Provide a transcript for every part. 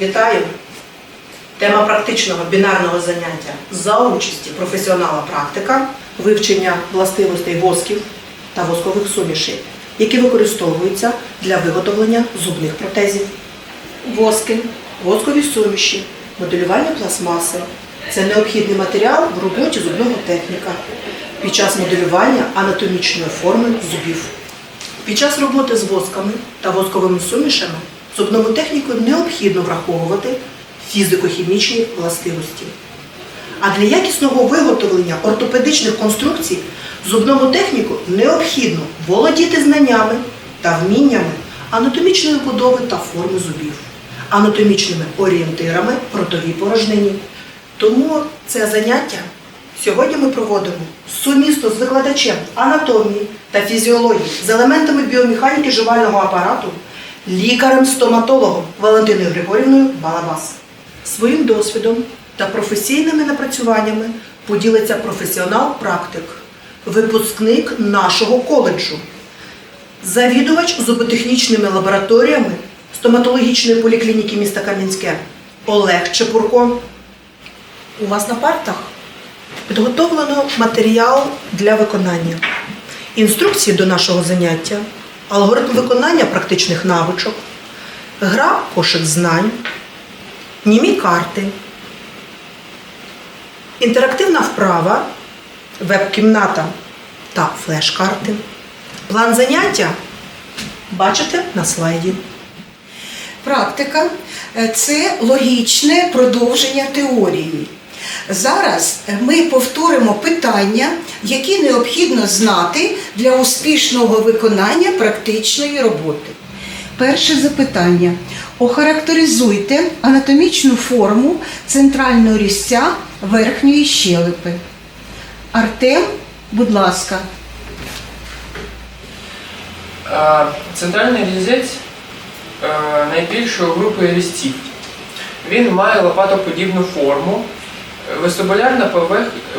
Вітаю! Тема практичного бінарного заняття за участі професіонала практика вивчення властивостей восків та воскових сумішей, які використовуються для виготовлення зубних протезів. Воски, воскові суміші, моделювання пластмаси це необхідний матеріал в роботі зубного техніка під час моделювання анатомічної форми зубів. Під час роботи з восками та восковими сумішами зубному техніку необхідно враховувати фізико-хімічні властивості. А для якісного виготовлення ортопедичних конструкцій зубному техніку необхідно володіти знаннями та вміннями анатомічної будови та форми зубів, анатомічними орієнтирами ротовій порожнині. Тому це заняття сьогодні ми проводимо сумісно з викладачем анатомії та фізіології з елементами біомеханіки жувального апарату, лікарем-стоматологом Валентиною Григорівною Балабас. Своїм досвідом та професійними напрацюваннями поділиться професіонал-практик, випускник нашого коледжу, завідувач зуботехнічними лабораторіями стоматологічної поліклініки міста Кам'янське Олег Чепурко. У вас на партах підготовлено матеріал для виконання, інструкції до нашого заняття, алгоритм виконання практичних навичок, гра кошик знань, німі карти, інтерактивна вправа, веб-кімната та флеш-карти. План заняття бачите на слайді. Практика це логічне продовження теорії. Зараз ми повторимо питання, які необхідно знати для успішного виконання практичної роботи. Перше запитання. Охарактеризуйте анатомічну форму центрального різця верхньої щелепи. Артем, будь ласка. Центральний різець е, найбільшої групи різців. Він має лопатоподібну форму, вестибулярна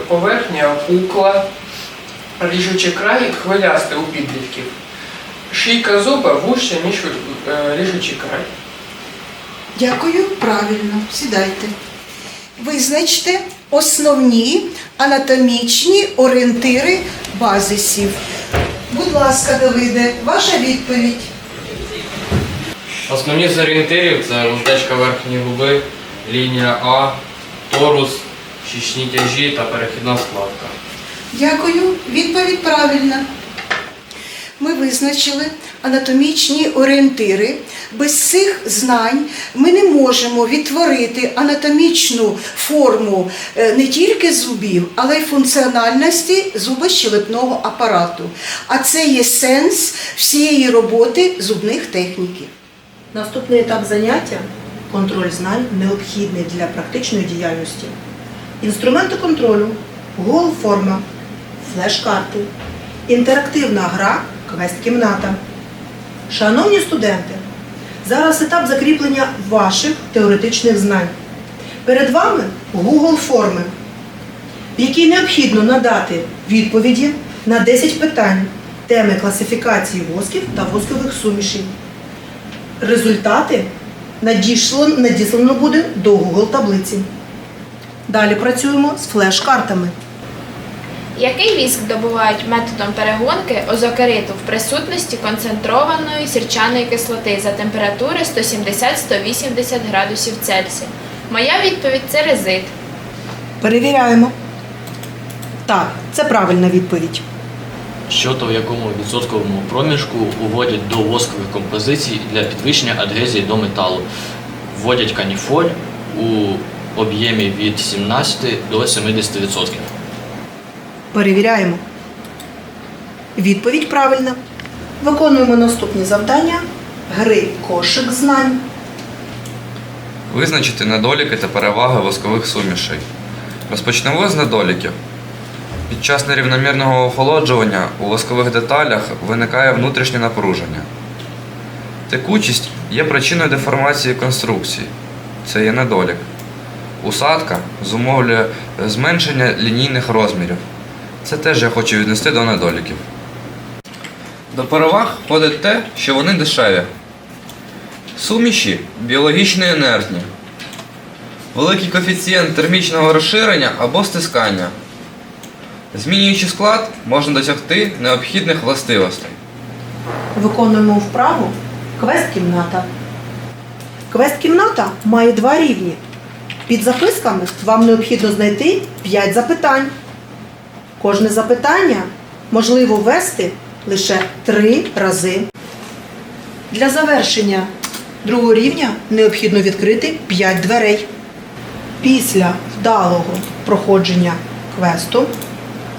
поверхня пукла, ріжучий край хвилястий у підлітків. Шийка зуба вужча, ніж е, ріжучий край. Дякую, правильно. Сідайте. Визначте основні анатомічні орієнтири базисів. Будь ласка, Давиде, ваша відповідь. Основні з орієнтирів це уздечка верхньої губи, лінія А, торус, щічні тяжі та перехідна складка. Дякую. Відповідь правильна. Ми визначили анатомічні орієнтири. Без цих знань ми не можемо відтворити анатомічну форму е, не тільки зубів, але й функціональності зубощелепного апарату. А це є сенс всієї роботи зубних техніків. Наступний етап заняття контроль знань необхідний для практичної діяльності. Інструменти контролю, гол-форма, флеш-карти, інтерактивна гра, квест-кімната. Шановні студенти, зараз етап закріплення ваших теоретичних знань. Перед вами Google форми, в якій необхідно надати відповіді на 10 питань теми класифікації восків та воскових сумішів. Результати надіслано буде до Google таблиці. Далі працюємо з флеш-картами. Який віск добувають методом перегонки озокериту в присутності концентрованої сірчаної кислоти за температури 170-180 градусів Цельсія? Моя відповідь це резит. Перевіряємо. Так, це правильна відповідь. Що та в якому відсотковому проміжку уводять до воскових композицій для підвищення адгезії до металу. Вводять каніфоль у об'ємі від 17 до 70%. Перевіряємо. Відповідь правильна. Виконуємо наступні завдання. Гри кошик знань. Визначити недоліки та переваги воскових сумішей. Розпочнемо з недоліків. Під час нерівномірного охолоджування у воскових деталях виникає внутрішнє напруження. Текучість є причиною деформації конструкції. Це є недолік. Усадка зумовлює зменшення лінійних розмірів. Це теж я хочу віднести до недоліків. До переваг входить те, що вони дешеві. Суміші біологічно інертні. Великий коефіцієнт термічного розширення або стискання. Змінюючи склад, можна досягти необхідних властивостей. Виконуємо вправу квест-кімната. Квест-кімната має два рівні. Під записками вам необхідно знайти 5 запитань. Кожне запитання можливо ввести лише 3 рази. Для завершення другого рівня необхідно відкрити 5 дверей. Після вдалого проходження квесту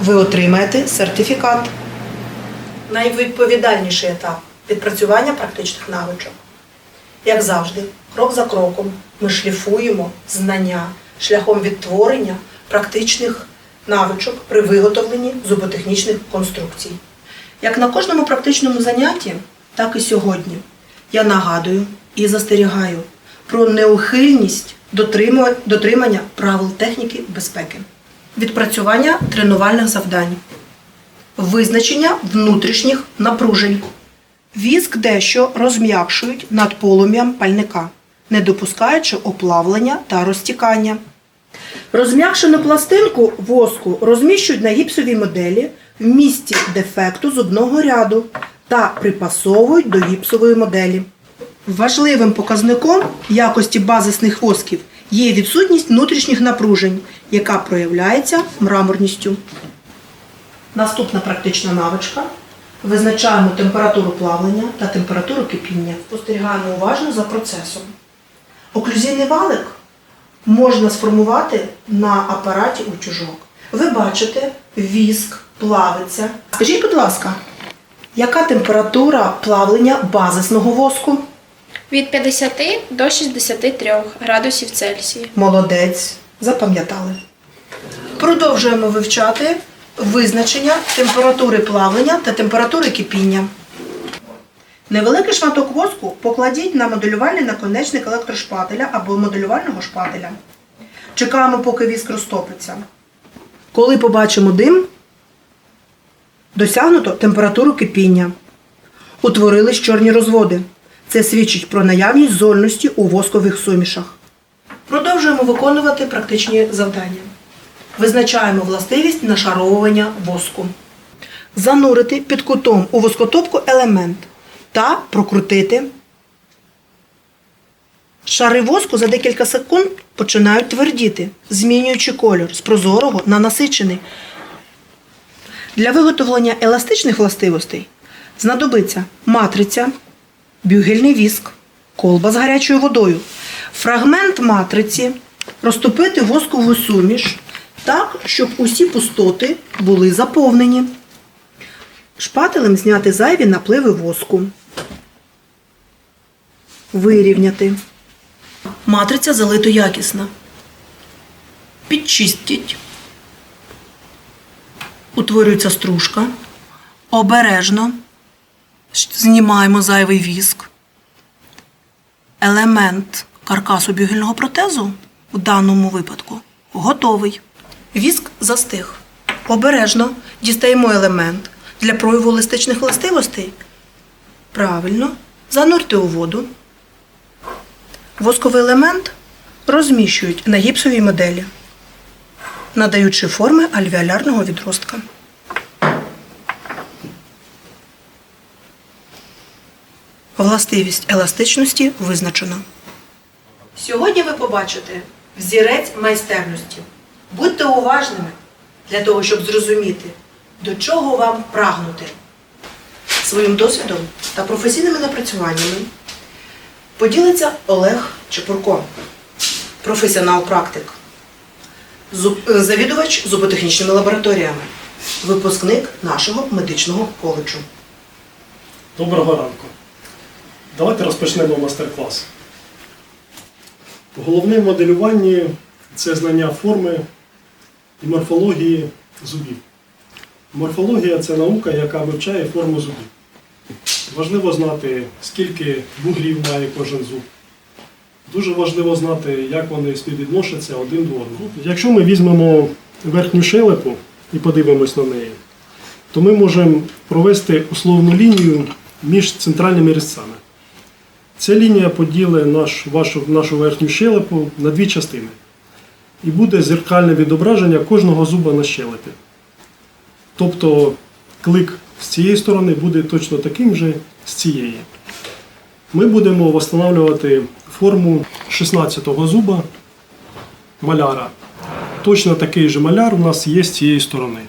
ви отримаєте сертифікат. Найвідповідальніший етап відпрацювання практичних навичок. Як завжди, крок за кроком ми шліфуємо знання шляхом відтворення практичних навичок при виготовленні зуботехнічних конструкцій. Як на кожному практичному занятті, так і сьогодні я нагадую і застерігаю про неухильність дотримання правил техніки безпеки, відпрацювання тренувальних завдань визначення внутрішніх напружень. Віск дещо розм'якшують над полум'ям пальника, не допускаючи оплавлення та розтікання. Розм'якшену пластинку воску розміщують на гіпсовій моделі в місці дефекту зубного ряду та припасовують до гіпсової моделі. Важливим показником якості базисних восків є відсутність внутрішніх напружень, яка проявляється мраморністю. Наступна практична навичка. Визначаємо температуру плавлення та температуру кипіння. Спостерігаємо уважно за процесом. Оклюзійний валик можна сформувати на апараті утюжок. Ви бачите, віск плавиться. Скажіть, будь ласка, яка температура плавлення базисного воску? Від 50 до 63 градусів Цельсія. Молодець, запам'ятали. Продовжуємо вивчати визначення температури плавлення та температури кипіння. Невеликий шматок воску покладіть на моделювальний наконечник електрошпателя або моделювального шпателя. Чекаємо, поки віск розтопиться. Коли побачимо дим, досягнуто температуру кипіння. Утворились чорні розводи. Це свідчить про наявність зольності у воскових сумішах. Продовжуємо виконувати практичні завдання. Визначаємо властивість нашаровування воску. Занурити під кутом у воскотопку елемент та прокрутити. Шари воску за декілька секунд починають твердіти, змінюючи кольор з прозорого на насичений. Для виготовлення еластичних властивостей знадобиться матриця, бюгельний віск, колба з гарячою водою, фрагмент матриці, розтопити воскову суміш так, щоб усі пустоти були заповнені. Шпателем зняти зайві напливи воску. Вирівняти. Матриця залито якісно. Підчистіть. Утворюється стружка. Обережно знімаємо зайвий віск. Елемент каркасу бюгельного протезу в даному випадку готовий. Віск застиг. Обережно дістаємо елемент для прояву еластичних властивостей. Правильно, занурте у воду. Восковий елемент розміщують на гіпсовій моделі, надаючи форми альвеолярного відростка. Властивість еластичності визначено. Сьогодні ви побачите взірець майстерності. Будьте уважними для того, щоб зрозуміти, до чого вам прагнути. Своїм досвідом та професійними напрацюваннями поділиться Олег Чепурко, професіонал-практик, е, завідувач зуботехнічними лабораторіями, випускник нашого медичного коледжу. Доброго ранку. Давайте розпочнемо мастер-клас. Головне в моделюванні це знання форми і морфології зубів. Морфологія це наука, яка вивчає форму зубів. Важливо знати, скільки вуглів має кожен зуб. Дуже важливо знати, як вони співвідносяться один до одного. Якщо ми візьмемо верхню шелепу і подивимось на неї, то ми можемо провести условну лінію між центральними різцями. Ця лінія поділить наш, вашу, нашу верхню щелепу на дві частини. І буде зеркальне відображення кожного зуба на щелепі. Тобто клик з цієї сторони буде точно таким же з цієї. Ми будемо встановлювати форму 16-го зуба маляра. Точно такий же маляр у нас є з цієї сторони.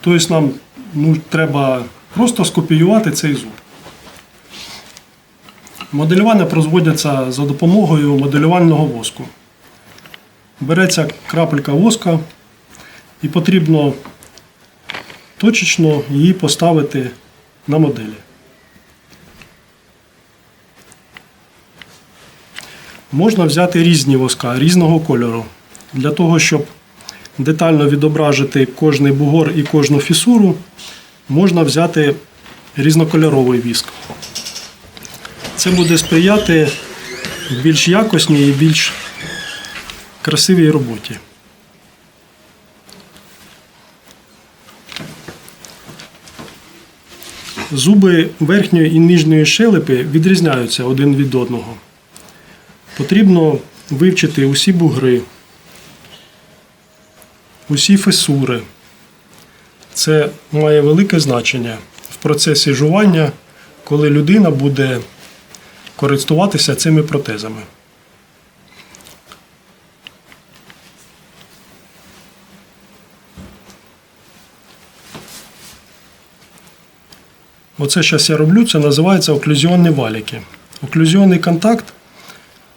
Тобто нам ну, треба просто скопіювати цей зуб. Моделювання проводяться за допомогою моделювального воску. Береться крапелька воска і потрібно точечно її поставити на моделі. Можна взяти різні воска різного кольору для того, щоб детально відображити кожний бугор і кожну фісуру, можна взяти різнокольоровий віск. Це буде сприяти більш якісній і більш красивій роботі. Зуби верхньої і нижньої щелепи відрізняються один від одного. Потрібно вивчити усі бугри, усі фесури. Це має велике значення в процесі жування, коли людина буде користуватися цими протезами. Оце зараз я роблю, це називається оклюзіонні валіки. Оклюзіонний контакт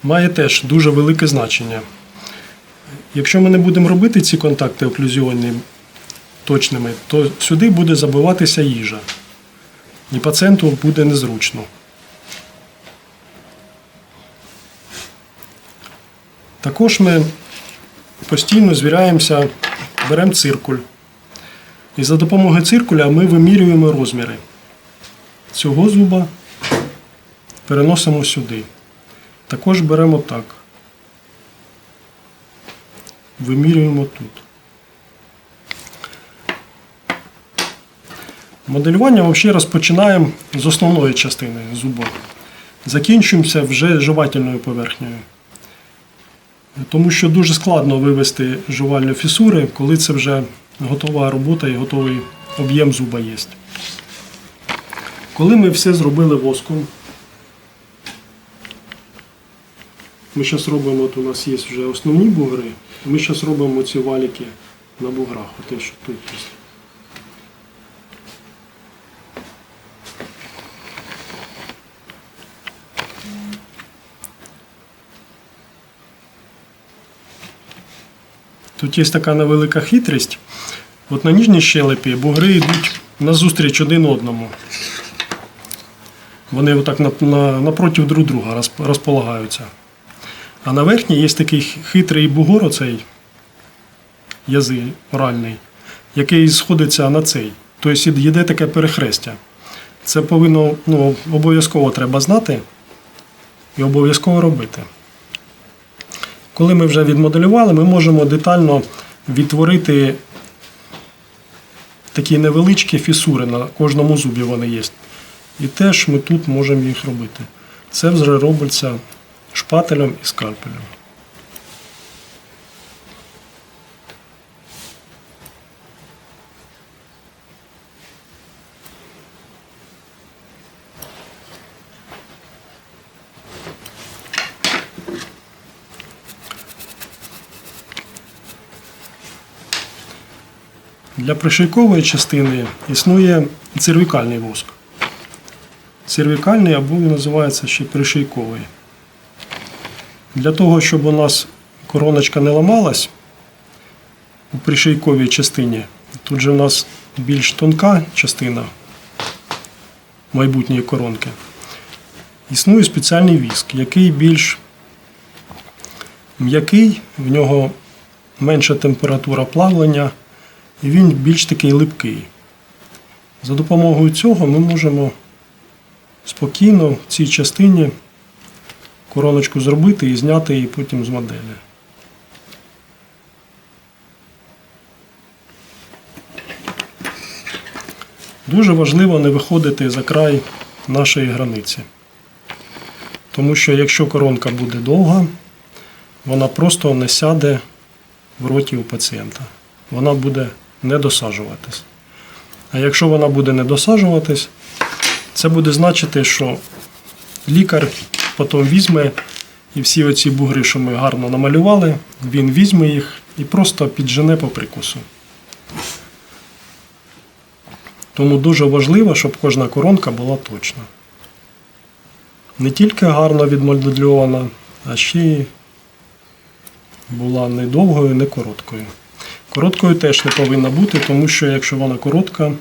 має теж дуже велике значення. Якщо ми не будемо робити ці контакти оклюзіонні точними, то сюди буде забиватися їжа. І пацієнту буде незручно. Також ми постійно звіряємося, беремо циркуль. І за допомогою циркуля ми вимірюємо розміри цього зуба, переносимо сюди. Також беремо так. Вимірюємо тут. Моделювання взагалі розпочинаємо з основної частини зуба. Закінчуємося вже жувательною поверхнею. Тому що дуже складно вивести жувальні фісури, коли це вже готова робота і готовий об'єм зуба є. Коли ми все зробили воском, ми зараз робимо, от у нас є вже основні бугри, ми зараз робимо ці валіки на буграх, те, що тут є. Тут є така невелика хитрість. От на ніжній щелепі бугри йдуть назустріч один одному. Вони отак на, на, напроти друг друга розполагаються. А на верхній є такий хитрий бугор, оцей язик оральний, який сходиться на цей. Тобто йде таке перехрестя. Це повинно ну, обов'язково треба знати і обов'язково робити. Коли ми вже відмоделювали, ми можемо детально відтворити такі невеличкі фісури на кожному зубі вони є. І теж ми тут можемо їх робити. Це вже робиться шпателем і скальпелем. Для пришийкової частини існує цервікальний воск. Цервікальний або він називається ще пришийковий. Для того, щоб у нас короночка не ламалась у пришийковій частині, тут же у нас більш тонка частина майбутньої коронки. Існує спеціальний віск, який більш м'який, в нього менша температура плавлення і він більш такий липкий. За допомогою цього ми можемо спокійно в цій частині короночку зробити і зняти її потім з моделі. Дуже важливо не виходити за край нашої границі. Тому що якщо коронка буде довга, вона просто не сяде в роті у пацієнта. Вона буде не досаджуватись. А якщо вона буде не досаджуватись, це буде значити, що лікар потім візьме і всі оці бугри, що ми гарно намалювали, він візьме їх і просто піджене по прикусу. Тому дуже важливо, щоб кожна коронка була точна. Не тільки гарно відмодельована, а ще й була не довгою, не короткою. Короткою теж не повинна бути, тому що якщо вона коротка,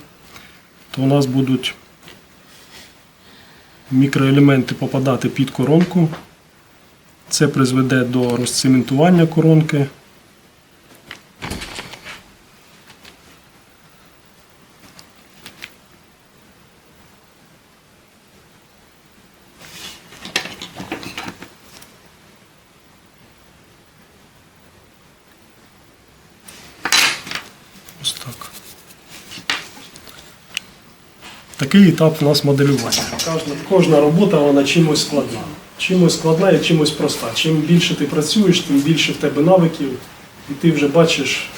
то у нас будуть мікроелементи попадати під коронку. Це призведе до розцементування коронки. Такий етап у нас моделювання. Кожна, кожна робота вона чимось складна. Чимось складна і чимось проста. Чим більше ти працюєш, тим більше в тебе навиків, і ти вже бачиш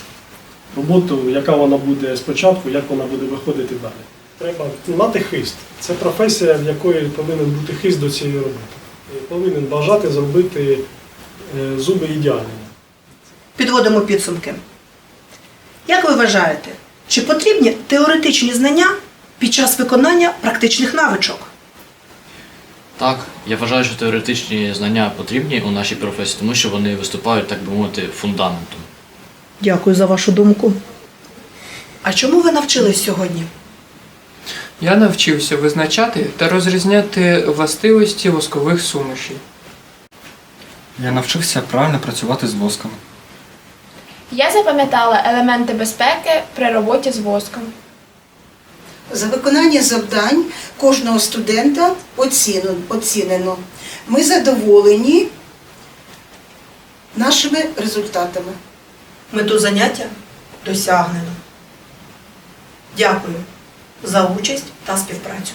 роботу, яка вона буде спочатку, як вона буде виходити далі. Треба мати хист. Це професія, в якої повинен бути хист до цієї роботи. І повинен бажати зробити е, зуби ідеальними. Підводимо підсумки. Як ви вважаєте, чи потрібні теоретичні знання під час виконання практичних навичок? Так, я вважаю, що теоретичні знання потрібні у нашій професії, тому що вони виступають, так би мовити, фундаментом. Дякую за вашу думку. А чому ви навчились сьогодні? Я навчився визначати та розрізняти властивості воскових сумішей. Я навчився правильно працювати з воском. Я запам'ятала елементи безпеки при роботі з воском. За виконання завдань кожного студента оцінено. Ми задоволені нашими результатами. Мету заняття досягнено. Дякую за участь та співпрацю.